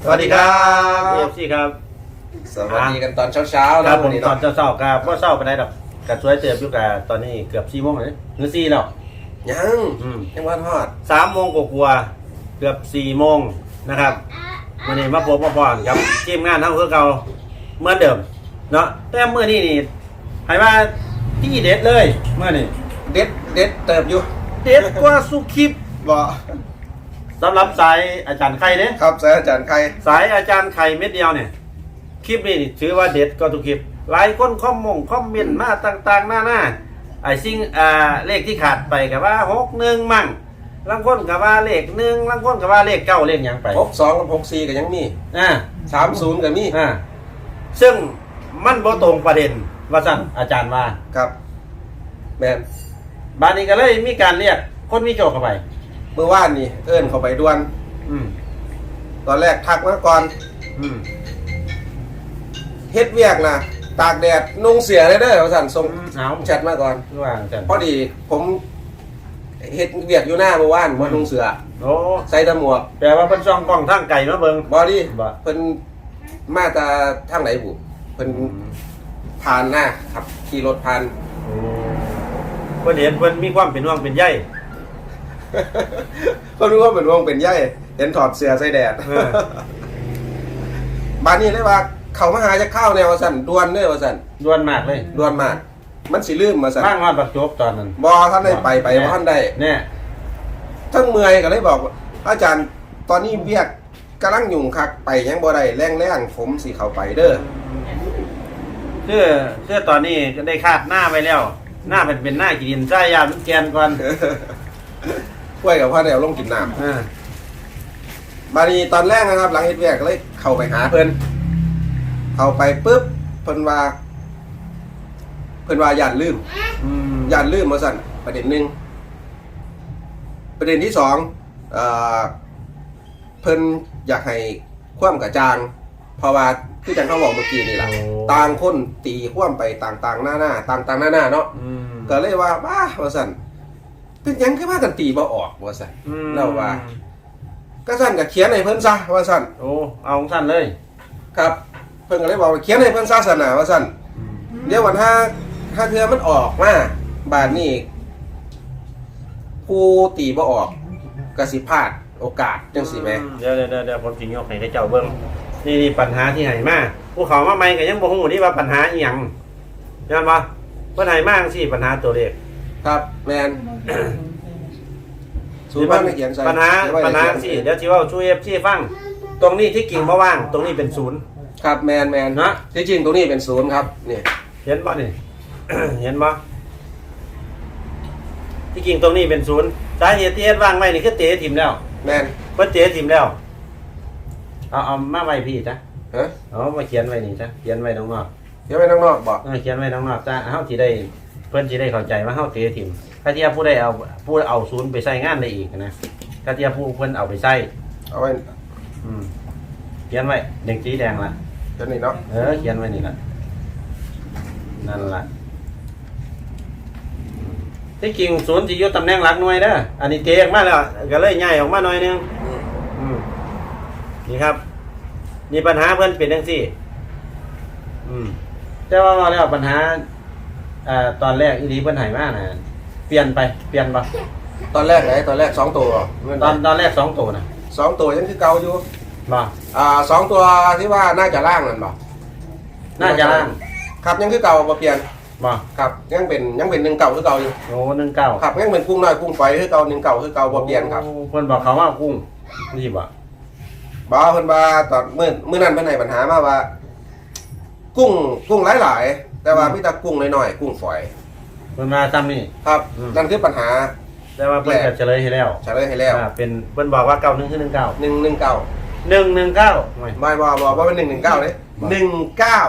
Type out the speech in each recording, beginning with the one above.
สวัสดีครับเอฟซีครับ สวัสดีกันตอนเช้าๆครันะบผวัมนนี้ตอนเนาะเช้าๆครับว่าเช้าไปได้ดอกกัดสวยเติบอยู่กับตอนนี้เกือบสี่โมงเลยหรือสี่แล้ว ยังอืม ยังวันทอดสามโมงกว่าๆเกือบสี่โมงนะครับวันนี้มาพบมาพรกับทีมงานเท่าคือเก่าเหมือนเดิม เนาะแต่เมื่อนี้นี่ให้ว่าที่เด็ดเลยเมื่อนี้เด็ดเด็ดเติบอยู่เด็ดกว่าสุคลิปบ่ สำหรับสายอาจารย์ไข่เนี่ยครับสายอาจารย์ใครสายอาจารย์ไข่เม็ดเดียวเนี่ยคลิปนี้นี่ถือว่าเด็ดก็ทุกคลิปหลายคนคอมมงคอมเมนต์มาต่างๆหน้าหน้าไอ้สิ่งอ่าเลขที่ขาดไปกับว่าหกหนึ่งมั่งลังคนกับว่าเลขหนึ่งลังคนกับว่าเลขเก้าเลขหยังไปหกสองกับหกสี่ก็ยังมีอ่าสามศูนย์ก็มีอ่าซึ่งมันบ่ตรงประเด็นว่าสั่นอาจารย์ว่าครับแมนบานนี้ก็เลยมีการเรียกคนมีโจกเข้าไป เมื่อวานนี่เอิ้นเข้าไปด่วน อืมตอนแรกทักมาก่อนอืมเฮ็ดเวียกนะตากแดดนุ่งเสียเลยเด้อว่าสั่นส่งเอาแชทมาก่อนคือว่าอาจารย์พอดีผมเฮ็ดเวียกอยู่หน้าเมื่อวานบ่นุ่งเสือโอ้ใส่แตะหมวกแปลว่าเพิ่นช่องกล้องทางไก่มาเบิ่งบอดี้บ่เพิ่นมาตาทางไหนบุเพิ่นผ่านหน้าขับขี่รถผ่าน เพิ่นเห็นเพิ่นมีความเป็นห่วงเป็นใย ก็รู้ว่าเป็นวงเป็นใยเห็นถอดเสื้อใส่แดดเออบ้านนี้เลยว่า เขามาหาจะเข้าแนวว่าสั่นดวนเด้อว่าสั่นด่วนมากเลยดวนมาก มันสิลืมมาสั่นบ้างว่าบักจบตอนนั้นบอท่านได้ไปไปบ่ท่านได้เนี่ยทั้งเมื่อยก็เลยบอกว่าอาจารย์ตอนนี้เวียกกำลังยุ่งคักไปยังบ่ได้แรงแรงๆผมสิเข้าไปเด้อเสื้อเสื้อตอนนี้ก็ได้คาดหน้าไปแล้ว หน้าเป็นเป็นหน้ากีดินใส่ยามันแกนก่อน กล้วยกับพ่อแนวลงกินน้อ่าำบานี้ตอนแรกนะครับ หลังเฮ็ดเวียกก็เลยเข้าไปหาเพิ่นเข้าไปปุ๊บเพิ่นว่า เพิ่นว่าย่านลืมอืมย่านลืมมาสั่นประเด็นหนึ่งประเด็นที่สองเอ่อเพิ่นอยากให้ความกระจ่าง เพราะว่าคือจังเขาบอกเมื่อกี้นี่แหละต่างคนตีความไปต่างๆหน้าหน้าต่างๆหน้าหน้าเนาะอืมก็เลยว่าว้าว่าสั่น เป็นหยังคือว่ากันตีบ่ออกว่าสั่น อืมเล่าว่า ก็สั่นก็เขียนให้เพิ่นซะว่าสั่นโอ้ เอาของสั้นเลยครับ เพิ่นก็เลยบอกว่าเขียนให้เพิ่นซะสนาว่าสั่น เดี๋ยววันถ้าถ้าเทือมันออกมาบาทนี่ผู้ตีบ่ออกกสิพลาดโอกาสจังสิแหม่เดี๋ยวเดี๋ยวเดี๋ยวเดี๋ยวผมสิยกให้เจ้าเบิ่งนี่นี่ปัญหาที่ไหนมาผู้เขามาใหม่ก็ยังบ่ฮู้นี่ว่าปัญหาอีหยังยันบ่เพิ่นให้มาจังซี่ปัญหาตัวเลข ครับแมนสูงมากไม่เขียนใส่ปัญหาหรือว่ปัญหาอย่เขีสิยนเดี๋ยวที่ว่าช่วยเอฟซีฟัง ตรงนี้ที่กิ่งมาว่าง ตรงนี้เป็นศูนย์ ครับแมนแมนนะ ที่จริงตรงนี้เป็นศูนย์ครับนี่เห็นป่ะนี่ เห็นป่ะที่กิ่งตรงนี้เป็นศูนย์สาเหตุที่เฮ็ดว่างไว้นี่คือเตะถิ่มแล้วแมนเพิ่นเตะถิ่มแล้ว เอาเอามาไว้พี่จ้ะฮะเอามาเขียนไว้นี่จ้ะเขียนไว้ตรงนอก เดี๋ยวไปข้างนอกบอก เออเขียนไว้ตรงนอกจ้ะเฮาสิได้ เพิ่นสิได้เข้าใจว่าเฮาเตะถิ่มถ้าเทียผู้ใดเอาผู้เอาศูนย์ไปใช้งานได้อีกนะถ้าเทียผู้เพิ่นเอาไปใช้เอาไว้อืมเขียนไว้แดงสีแดงล่ะเดี๋ยวนี้เนาะเออเขียนไว้นี่แหละนั่นแหละอืมที่จริงศูนย์ที่อยู่ตำแหน่งหลักหน่วยเด้ออันนี้เจ๊ออกมาแล้วก็เลยย้ายออกมาหน่อยหนึงอืมนี่ครับนี่ปัญหาเพื่อนเป็นจังซี่ อืม แต่ว่าว่าแล้วปัญหา อ่าตอนแรกอีดีเพิ่นให้มานะเปลี่ยนไปเปลี่ยนบ่ตอนแรกไหนตอนแรกสองตัวตอนตอนแรกสองตัวนะสองตัวยังคือเก่าอยู่บ่อ่าสองตัวที่ว่าน่าจะล่างนั่นบ่น่าจะล่างครับยังคือเก่าบ่เปลี่ยนบ่ครับยังเป็นยังเป็นหนึ่งเก่าคือเก่าอยู่โอ้หนึ่งเก้าครับยังเป็นกุ้งน้อยกุ้งฝอยคือเก่าหนึ่งเก่าคือเก่าบ่เปลี่ยนครับโอ้เพิ่นบอกเขาว่ากุ้งนี่บ่บ่เพิ่นว่าตอนมื้อมื้อนั้นเพิ่นให้ปัญหามาว่า กุ้งกุ้งหลายๆ แต่ว่ามีแต่กุ้งน้อยๆกุ้งฝอย เพิ่นมาซ้ำนี่ ครับ อืม นั่นคือปัญหา แต่ว่าเพิ่นก็เฉลยให้แล้วเฉลยให้แล้วอ่าเป็นเพิ่นบอกว่าเก้าหนึ่งคือหนึ่งเก้าหนึ่งหนึ่งเก้าหนึ่งหนึ่งเก้าไม่ไม่บ่บ่บ่เป็นหนึ่งหนึ่งเก้าเลยบ่หนึ่งเก้า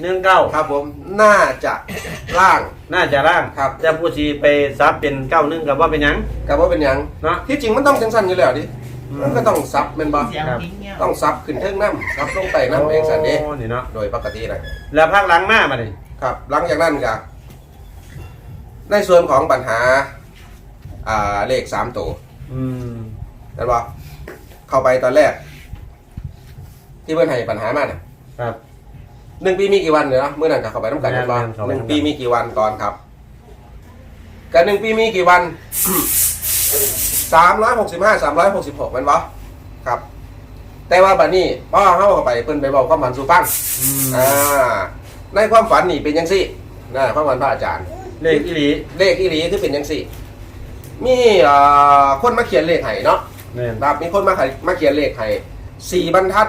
หนึ่งเก้าครับผมน่าจะล่าง น่าจะร่างครับจะผู้ชีไปซับเป็นเก้าหนึ่งกับว่าเป็นหยัง กับว่าเป็นหยังเนาะที่จริงมันต้องจังสั้นอยู่แล้วดิอื มมันก็ต้องซับแม่นบ่เสียงทิ้งเงี้ยต้องซับขึ้นเทิงน้ำซับลงใต้น้ำเองสันเด้โอ้นี่เนาะโดยปกตินะแล้วภาคหลังมาบัดนี้ครับ หลังจากนั้นก็ในส่วนของปัญหา อ่าเลขสามตัวอืมนั่นว่าเข้าไปตอนแรก ที่เพิ่นให้ปัญหามาน่ะครับ หนึ่งปีมีกี่วันเนี่ยเนาะเมื่อนั้นก็เข้าไปน้ำกันแม่กันนบ้างแม่นเข้าไปหนึ่งน้ำกันปีมีกี่วันก่อนครับกันหนึ่งปีมีกี่วัน สามร้อยหกสิบห้าสามร้อยหกสิบหกมันวะครับ แต่ว่าบัดนี้พ่อเข้าไปเพิ่นไปบอกความฝันสู่ฟังอืมอ่าในความฝันนี่เป็นยังสี่นะความฝันพระอาจารย์ เลขอีหลีเลขอีหลีคือเป็นยังสี่มีเอ่อคนมาเขียนเลขให้เนาะแม่นครับมีคนมาขายมาเขียนเลขให้สี่บรรทัด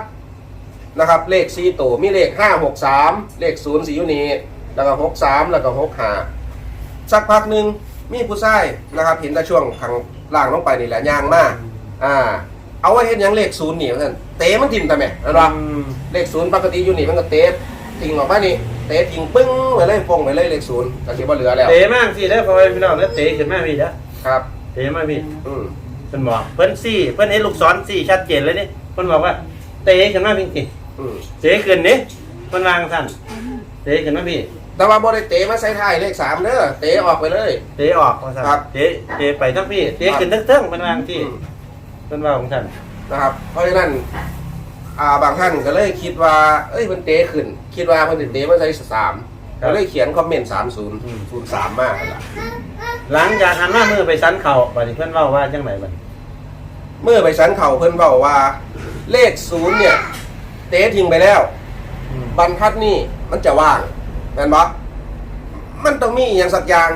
นะครับ เลขสี่ตัวมีเลขห้าหกสามเลขศูนย์สี่ยูนีแล้วก็หกสามแล้วก็หกห้าสักพักหนึ่งมีผู้ชายนะครับ เห็นแต่ช่วงข้าง ล่างลงไปนี่แหละย่างมากอ่า เอาไว้เห็นหยังเลขศูนย์นี่เพื่อนเตะมันทิ่มแต่แม่นะอืมเลขศูนย์ปกติอยู่นี่มันก็เตะทิ้งออกมานี่เตะทิ้งปึ้งไปเลยฟงไปเลยเลขศูนย์ก็คิดว่าเหลือแล้วเตะมากสิได้อพอพี่น้องแล้วเตะขึ้นมาพี่จ้ะครับเตะมาพี่อืมเพิ่นบอกเพิ่นสี่เพิ่นเห็นลูกศรสี่ชัดเจนเลยนี่เพิ่นบอกว่า เตะขึ้นมาพี่สิอืมเตะขึ้นนี่เพิ่นวางสั่นเตะขึ้นมาพี่ แต่ว่าบ่ได้เตะมาใส่ท้ายเลขสามเด้อเตะออกไปเลย เตะออกว่าสั่นครับเตะเตะไปทั้งพี่เตะขึ้นทั้งเทิงเพิ่นวางที่อืมเพิ่นว่าของสั่นนะครับ เพราะฉะนั้นอ่าบางท่านก็เลยคิดว่า เอ้ยมันเตะขึ้น คิดว่ามันสิเตะมาใส่สามก็เลยเขียนคอมเมนต์สามศูนย์ศูนย์สามมากล่ะหลังจากหันหน้ามือไปสันเข่าบัดนี้เพิ่นเว้าว่าจังไดบัดเมื่อไปสันเข่าเพิ่นบอกว่า เลขศูนย์เนี่ย เตะทิ้งไปแล้วอืมบรรทัดนี่มันจะว่าง แม่นบ่มันต้องมีอหย่างสักอย่าง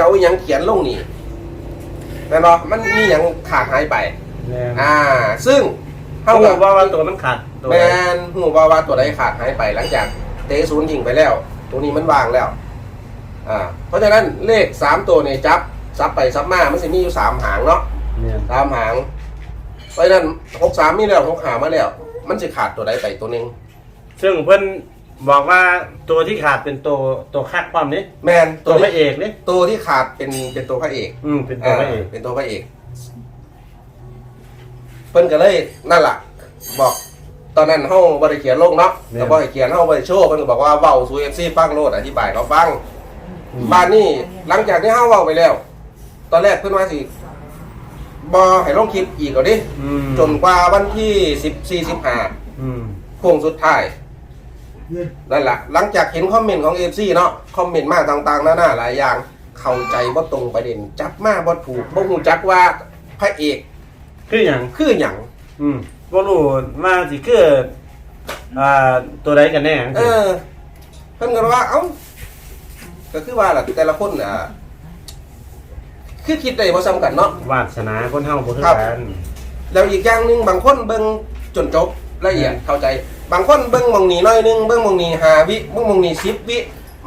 เอาอหย่างเขียนลงนี่แม่นบ่มันมีอหย่างขาดหายไป แม่นอ่า ซึ่งเขาเท่าบกัอบกว่าว่าตัวมันขาดตัวแมนหูว่าว่าตัวใดขาดหายไป หลังจากเตะศูนย์ยิงไปแล้ว ตัวนี้มันวางแล้ว อ่า เพราะฉะนั้นเลขสามตัวเนี่ยจับซับไปซับมามันจะมีอยู่สามหางเนาะเนี่ยสามหาง เพราะฉะนั้นหกสามมีแล้วหกหามาแล้ว มันจะขาดตัวใดไปตัวหนึงซึ่งเพิ่น บอกว่าตัวที่ขาดเป็นตัวตัวคักความนี้แมนตัวที่พระเอกนี่ตัวที่ขาดเป็นเป็นตัวพระเอกอืมเป็นตัวพระเอกาเป็นตัวพระเอก เพิ่นก็เลยนั่นล่ะ บอกตอนนั้นเฮาบ่ได้เขียนลงเนาะก็บ่ได้เขียนเฮาบ่ได้โชว์เพิ่นก็บอกว่าเว้าสู่ FC ฟังโลดอธิบายเขาฟังบ้านนี้หลังจากที่เฮาเว้าไปแล้ว ตอนแรกเพิ่นว่าสิบ่ให้ลงคลิปอีกแล้วดิอืมจนกว่าวันที่14 15อืมโค้งสุดท้าย นั่นล่ะหลังจากเห็นคอมเมนต์ของ FC เนาะคอมเมนต์มาต่างๆนานาหลายอย่าง เข้าใจบ่ตรงประเด็น จับมาบ่ถูกบ่ฮู้จักว่าพระเอกคืออย่างคือหยังอืมบ่รู้ว่าสิคืออ่าตัวใดกันแน่จังเอซี้อเพิ่นก็ว่าเอ้าก็คือว่าล่ะแต่ละคนอะคือคิดได้บ่ซ้ำกันเนาะวาสนาคนเฮาบ่คือครับกันแล้วอีกอย่างหนึงบางคนเบิ่งจนจบ ละเอียดอืมเข้าใจ บางคนเบิ่งหมองนี้น้อยหนึงเบิ่งหมองนี้5วิเบิ่งหมองนี้10วิ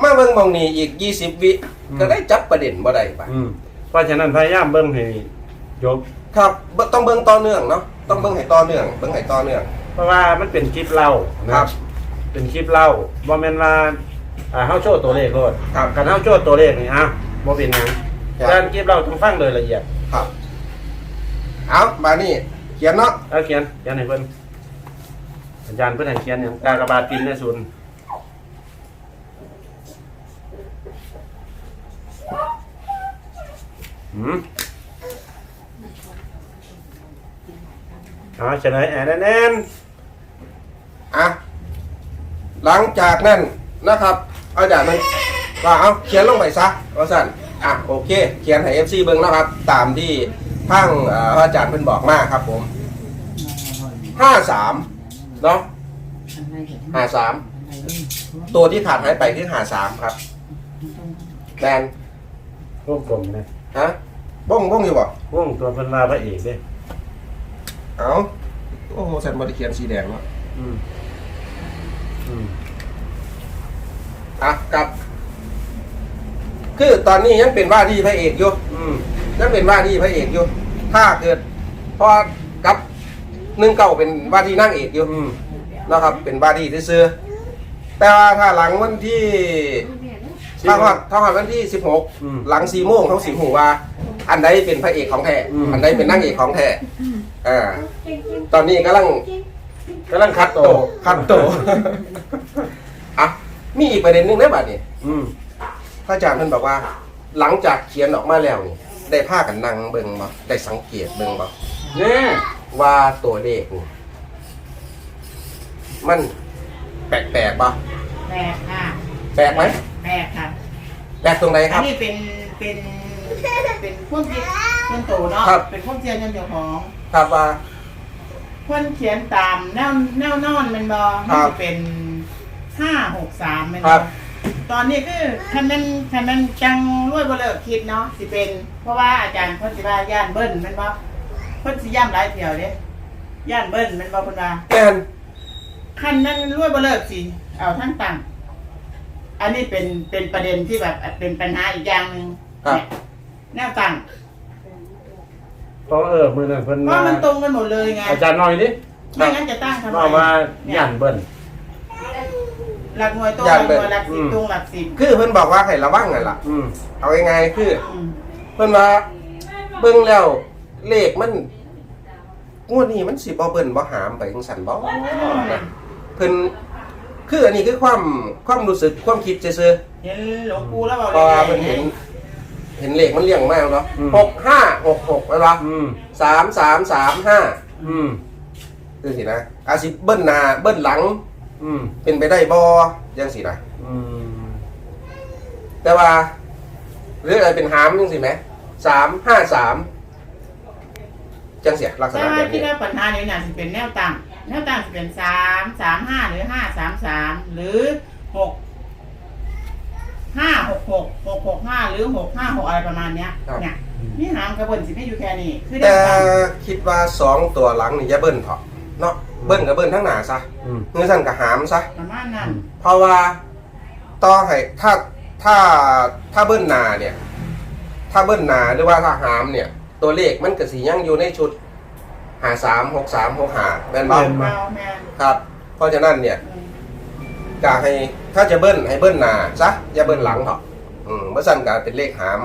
มาเบิ่งหมองนี้อีก20วิก็ได้จับประเด็นบ่ได้ปะอืมเพราะฉะนั้นพยายามเบิ่งให้จบครับเบิ่งต้องเบิ่งต่อเนื่องเนาะต้องเบิ่งให้ต่อเนื่องเบิ่งให้ต่อเนื่อง เพราะว่ามันเป็นคลิปเล่านะครับ เป็นคลิปเล่าบ่แม่นว่าอ่าเฮาโชว์ตัวเลขโลดครับการเฮาโชว์ตัวเลขนี่อะบ่เป็นหยังครับ การคลิปเราต้องฟังโดยละเอียดครับ เอามานี่เขียนเนาะเอาเขียนเขียนให้เพิ่น อาจารย์เพิ่อนให้เขียนหยังกากบาทปินในศูนย์หืมเอาเฉลยแอนแน่นอะหลังจากนั้นนะครับอาจารย์มันว่าเอาเขียนลงไปซะว่าสั่นอะโอเค เขียนให้ FC เบิ่งนะครับ ตามที่ทางเอ่ออาจารย์เพิ่นบอกมาครับผม53 เนาะ53ตัวที่ขาดหายไปคือ53ครับแมนๆวงกลมนะฮะบ้งบ้งอยู่บ่วงตัวเพิ่นว่าพระเอกเด้เอาโอ้โหสันบ่ได้เขียนสีแดงเนาะอืมอืมอะกลับ คือตอนนี้ยังเป็นว่าที่พระเอกอยู่อืมยังเป็นว่าที่พระเอกอยู่ ถ้าเกิดพอกับ หนึ่งเก่าเป็นว่าที่นั่งเอกอยู่อืมนะครับ เป็นว่าที่ซื้อๆแต่ว่าถ้าหลังวันที่ถ้าหอดถ้าหอดวันที่สิบหกอืมหลังสี่โมงเขาสิหูว่าอันใดเป็นพระเอกของแท้อืมอันใดเป็นนางเอกของแท้อ่าตอนนี้กำลังกำลังคัดโตโตคัดโตอะมีอีกประเด็นหนึงได้บัดนี้อืมพระอาจารย์ท่านบอกว่า หลังจากเขียนออกมาแล้วนี่ได้ผ้ากันนั่งเบิ่งบ่ได้สังเกตเบิ่งบ่เนี่ย ว่าตัวเลขนี่มันแปลกๆปะแปลกค่ะแปลกไหมแปลกค่ะแปลกตรงไหนคอัรันบ นี้เป็นเป็นเป็นพ่นเทียนพ่นโตเนาะครับ เป็นพ่นเทียนยันเจ้าของครับว่าพ่นเขียนตามแนวแนวนอนแมันบอครัมันบจะเป็นห้าหกสามแมันครับอบตอนนี้คือคันนั้นคันนั้นจังรวยบ่เลิกคิดเนาะสิเป็น เพราะว่าอาจารย์เพ่นสิว่าย่านเบิ้ลแมันบอเพ่นสิย่ำหลายเที่ยวเด้ย่านเบิ้ลแมันบอเพิ่นว่าแม่นคันนั้นรวยบ่เลิกสิเอาทั้งตังอันนี้เป็นเป็นประเด็นที่แบบเป็นปัญหาอีกอย่างหนึ่งครับเนี่ยแนวตังเพราะเออมือนั้นเพิ่นเพราะมันตรงกันหมดเลยไงอาจารย์หน่อยดิไม่งั้นจะตั้งทำไมว่าว่าเนี่ยย่านเบิ้ลหลักหน่วยตรงหย่าลันกหเบิ้น่ลวยหลักสิบอืม ตรงหลักสิบคือเพิ่นบอกว่าให้ระวังนั่นล่ะ อืมเอาง่ายๆคือ อืมเพิ่นว่าเบิ่งแล้ว เลขมันงวดนี้มันสิบ่เบิ่นบ่หามไปจังซั่นบ่เพิ่นคืออันนี้คือความความรู้สึกความคิดซื่อเห็นหลวงปู่แล้วบอกๆพอเพิ่นเห็น เห็นเลขมันเลี่ยงมากเนาะ6 5 6 6แล้วเนาะอืม3 3 3 5อืมคือสินะอาจสิเบิ้ลหน้าเบิ้ลหลังอืมเป็นไปได้บ่จังสินะอืมแต่ว่าหรืออะไรเป็นหามจังสิไหมสามห้าสาม จังเสียลักษแต่ณะว่าแบบที่นี้ ว่าปัญหานี้น่ะสิเป็นแนวตั้งแนวตั้งสิเป็นสามสามห้าหรือห้าสามสามหรือหกห้าหกหกหกหกห้าหรือหกห้าหกอะไรประมาณเนี้ยเนี่ยนี่หามกระบวนสิไม่อยู่แค่นี้คือแนแต่วตั้งคิดว่าสองตัวหลังนี่อย่าเบิ้ลเถอะเนาะเบิ้ลกับเบิ้ลทั้งหน้าซะอืม เงื่อสั่นกับหามซะ ประมาณนั้นเพราะว่าต่อให้ถ้าถ้าถ้าเบิ้ลหนาเนี่ย ถ้าเบิ้ลหนาหรือว่าถ้าหามเนี่ย ตัวเลขมันก็สียังอยู่ในชุดหาสามหกสามหกหาแม่นบ่แม่นเบาแมนครับ เพราะฉะนั้นเนี่ยอืมกาให้ถ้าจะเบิ้ลให้เบิ้ลหน้าซะอย่าเบิ้ลหลังเถอะอืมเมื่อสั่นกาเป็นเลขหาม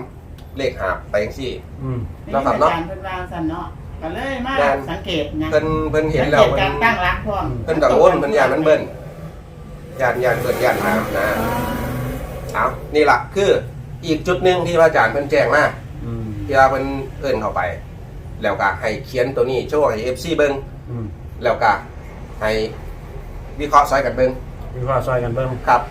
เลขหาบไปจังซี่อืมนี่เนาะครับอาเนาะจารย์เพิ่นวางสันเนาะก็เลยมาแม่นสังเกตนะเพิ่นเพิ่นเห็นสังแล้เกวตเพิ่การนตั้งรักพร้อมเพิ่นกังวลเพิ่นยานมันเบิ้ลยานยานเบิ้ลยานหามนะเอานี่ล่ะคืออีกจุดหนึ่งที่พระอาจารย์เพิ่นแจ้งมาอืม ที่ว่าเพิ่นเอิ้นเข้าไป แล้วก็ให้เขียนตัวนี้โชว์ให้ FC เบิ่งอืมแล้วก็ให้วิเคราะห์ซอยกันเบิ่งมีข้อซอยกันเบิ่งครับ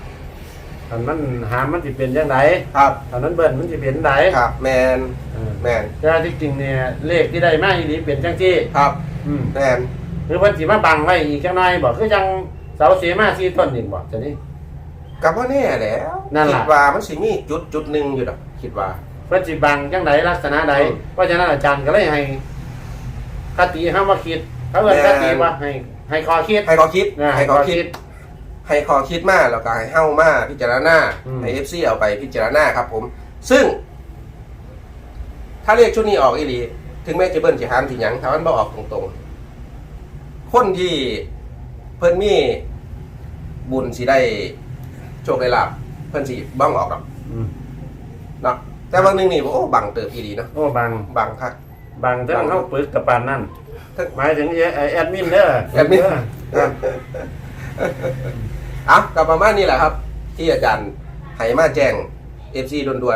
อันมันหามมันสิเป็นจังไดครับอันนั้นเบิ้ลมันสิเป็นจังไดครับแมนเออแมนแต่ที่จริงเนี่ยเลขที่ได้มาอีหลีเป็นจังที่ครับอืมแมนหรือเพิ่นสิมาบังไว้อีกจังหน่อยบอกคือจังเสาเสียมาสี่ต้นนี่บอกจะนี่กับว่าแน่แหล้วนั่นล่ะ คิดว่ามันสิมีจุดจุดหนึ่งอยู่ดอกคิดว่า เพิ่นสิบังจังไดลักษณะใดอืมเพราะฉะนั้นอาจารย์ก็เลยให้คติเฮามาคิดเขาเอิ้นแม่คนติว่าให้ ให้ข้อคิดให้ขอคิดนะให้ขอคิดให้ขอคิดมาแล้วก็ให้เฮ้ามาพิจารณาอืมให้เอฟซีเอาไปพิจารณาครับ ผม ซึ่ง ถ้าเลขชุดนี้ออกอีหลีถึงแม้จะเบิ้ลจะหามสิหยังถ้ามันบ่ออกตรงๆ คนที่เพิ่นมีบุญสิได้โชคได้ลาบเพิ่นสิบ้องออกหรอกอืมเนาะ แต่บางหนึงนี่โอ้บังเติบอีหลีเนาะโอ้บังบังคักบังเทั้บังงเฮาปึกกับปานนั่นทั้งหมายถึงไอ้แอดมินเด้อแอดมินเครับเอากับประมาณนี้แหละครับ ที่อาจารย์ให้มาแจ้งเอฟซีด่วนวั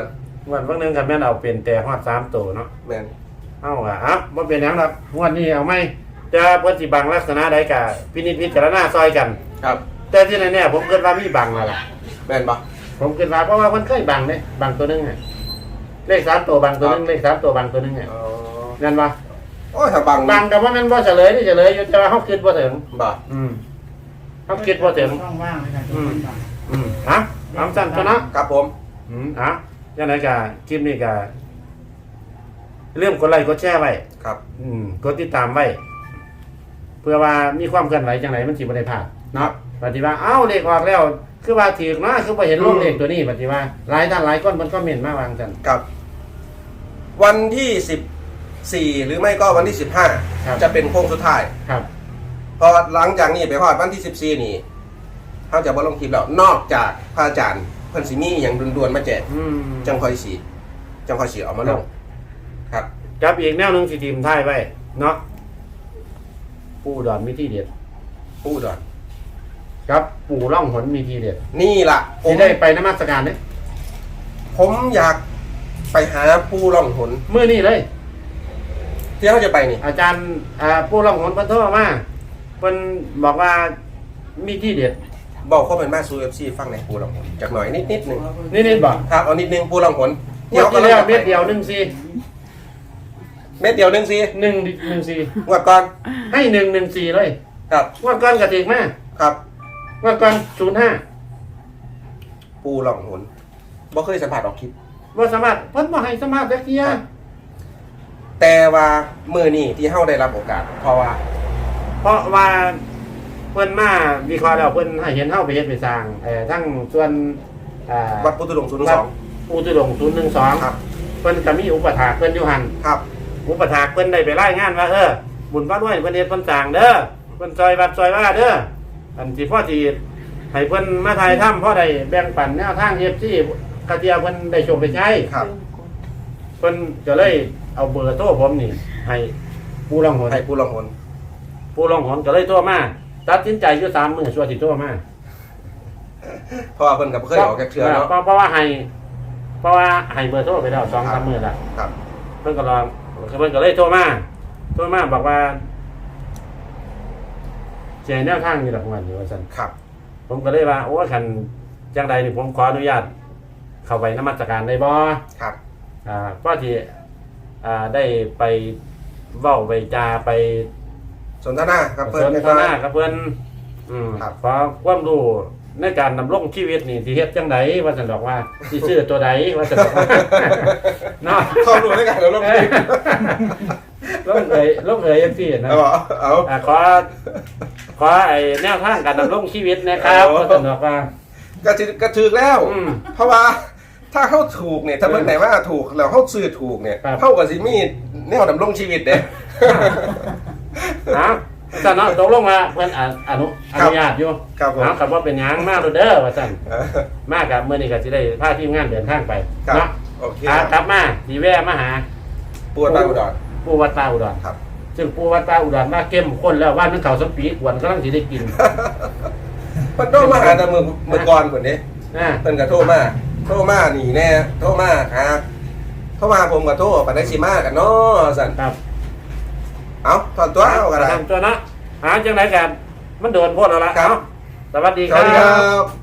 นวันหนึงก็แม่นเอาเป็นแต่ฮอด3ตัวเนาะๆแมนเอ้าอะครับบ่เป็นหยังครับงวดนี้เอาไหมจะเพิ่นสิบังลักษณะใดก็พินิจพิจารณาซอยกัน ครับ แต่ที่แน่ๆผมคิดว่ามีบังแล้วล่ะ แมนปะผมคิดว่าเพราะว่ามันเคยบังเนี่ยบังตัวหนึงอะ เลขสามตัวบังตัวหนึงเลขสามตัวบังตัวหนึงอะอ๋อนั่นปะโอ้ยถ้าบังบังกับว่ามันบ่เฉลยนี่เฉลยอยู่แต่ว่าเขาคิดบ่ถึงบ่อืมเขาคิดบ่ถึงช่องว่างเลยค่ะทุกคนบอกอืมอะทำสั้นตัวนะ ครับผม อืมอะยังไงกะคลิปนี้กะเรื่องกดไลค์กดแชร์ไว้ครับ อืมกดติดตามไว้ เพื่อว่ามีความเคลื่อนไหวจังไหนมันสิบ่ได้พลาดเนาะ ปฏิว่าเอ้าเลขออกแล้ว คือว่าถือเนาะคือบ่เห็นลงเลขตัวนี้ปฏิว่าหลายท่านหลายคนมันก็เม่นมาวางกันครับ วันที่สิบสี่หรือไม่ก็วันที่สิบห้าครับจะเป็นโค้งสุดท้ายครับพอหลังจากนี้ไปฮอดวันที่สิบสี่นี่เขาจะบ่ลงคลิปแล้วนอกจากพระอาจารย์เพิ่นสิมีอย่างด่วนๆมาแจกอืมจังคอยสีจังคอยสีเอามาลง ครับกับอีกแนวหนึงสิทีมท้ายไว้เนาะปู่ดอนมีที่เด็ดผู้ดอน ครับปู่ล่องหนมีที่เด็ดนี่ล่ะผสิมได้ไปนมัสการเนี่ยผมอยากไปหาผู้ล่องหนมื้อนี้เลย ที่เขาจะไปนี่ อาจารย์อ่าปู่ล่องหนเพิ่นโทรมาเพิ่นบอกว่ามีที่เด็ดบอกข้อเป็นมาซูเอฟซีฟังในอยปูลองหนจากหน่อยนิดนิดๆหนึ่งนี่นี่บอกครับเอานิดนึงปูลองหนงวดที่แล้วเม็ดเดียวหนึ่งสี่เม็ดเดียวหนึ่งซีหนึ่งหนึ่งสี่งวดก่อนให้หนึ่งหนึ่งสี่เลยครับงวดก่อนกระติกมาครับ งวดก่อนศูนย์ห้าปูลองหนบ่เคยสัมผัสออกคลิปว่าสามารถเพิ่นบ่ให้สามารถจักเทียครับ แต่ว่ามือนี่ที่เฮาได้รับโอกาส เพราะว่าเพราะว่าเพิ่นมาวิเคราะห์แล้วเพิ่นให้เห็นเฮาไปเฮ็ดไปสร้างเอ่อทั้งส่วนอ่าวัดพุทธดงศูนย์วัสดองอุตุดงศูนย์หนึ่งสองครับเพิ่นก็มีอุปถากเพิ่นอยู่หันครับ อุปถากเพิ่นได้ไปรายงานว่าเออบุญพระด้วยเพิ่นเฮ็ดเพิ่นสร้างเด้อเพิ่นซอยวัดซอยว่าเด้อ อันที่พ่อที่ให้เพิ่นมาถ่ายถ้ำพ่อได้แบ่งปันแนวทาง FC กระเทียเพิ่นได้โชคไปใช้ครับเพิ่นก็เลยเอาเบอร์โทรผมนี่ ให้ผู้ลองหนให้ปูลองหนผู้ลองหนก็เลยโทรมาตัดสินใจอยู่สามมื้อชั่วสิโทรมาเพราะว่าเพิ่นกับเคยออกแค่เทือเนาะเพราะเพราะว่าให้เพราะว่าให้เบอร์โทรไปแล้วสองสามมื้อแล้วครับ เพิ่นก็ลองเพิ่นก็เลยโทรมาโทรมาบอกว่า เจแนวทางอยู่ดอกวันอยู่ว่าซั่นครับ ผมก็เลยว่าโอ้คันจังใดนี่ผมขออนุญาต เข้าไปนมัสการได้บ่ครับ อ่าก็ที่อ่าได้ไปเว้าไปจาไปสนทนาครับสเพิ่นนในทนากับเพิ่นอืมครับ ขอความรู้ในการดำรงชีวิตนี่สิเฮ็ดจังไดว่าซั่นดอกว่าสิซื้อตัวใดว่าซั่นดอกว่าเนาะข้อมูลในการเราลงค ลิปลงเอ่ยลงเอ่ยจังซี่นะเอาเอาเอา อ่าขอขอไอ้แนวทางการดำรงชีวิตนะครับเอาว่าซั่นดอกว่า กระถือกระถือแล้ว อืมเพราะว่าถ้าเขาถูกเนี่ยถ้าเพิ่นไหนว่าถูกแล้วเขาซื้อถูกเนี่ยครับ เข้ากับสิมีแนวดำรงชีวิตเด้ นะซั่นเนาะตกลงว่าเพิ่นออนุอนุญาตอยู่ครับผม เอาครับว่าเป็นหยังมาเด้อว่าซั่นมากับเมื่อนี้ก็จะได้พาทีมงานเดินทางไปครับเนาะโอเคครับกลับมาสีแว่มาหา ปวดบ้านอุดร ปูวัดป่าอุดรครับ ซึ่งปูวัดป่าอุดรมาเข้มข้นแล้วว่านมันเขาสมปีกวนกำลังสิได้กินเพิ่นโทรมาหาแต่มือมือก่อนคนนี้นะเพิ่นก็โทรมาโทรมาหนีแน่โทรมาครับโทรมาผมก็โทรไปได้สิมากันเนาะสั่นครับเอาถอนตัวเอากันได้ ทำตัวเนาะหาจังไรกัน มันโดนโพดแล้วละครับเนาะสวัสดีสควัสดีครัรับ บ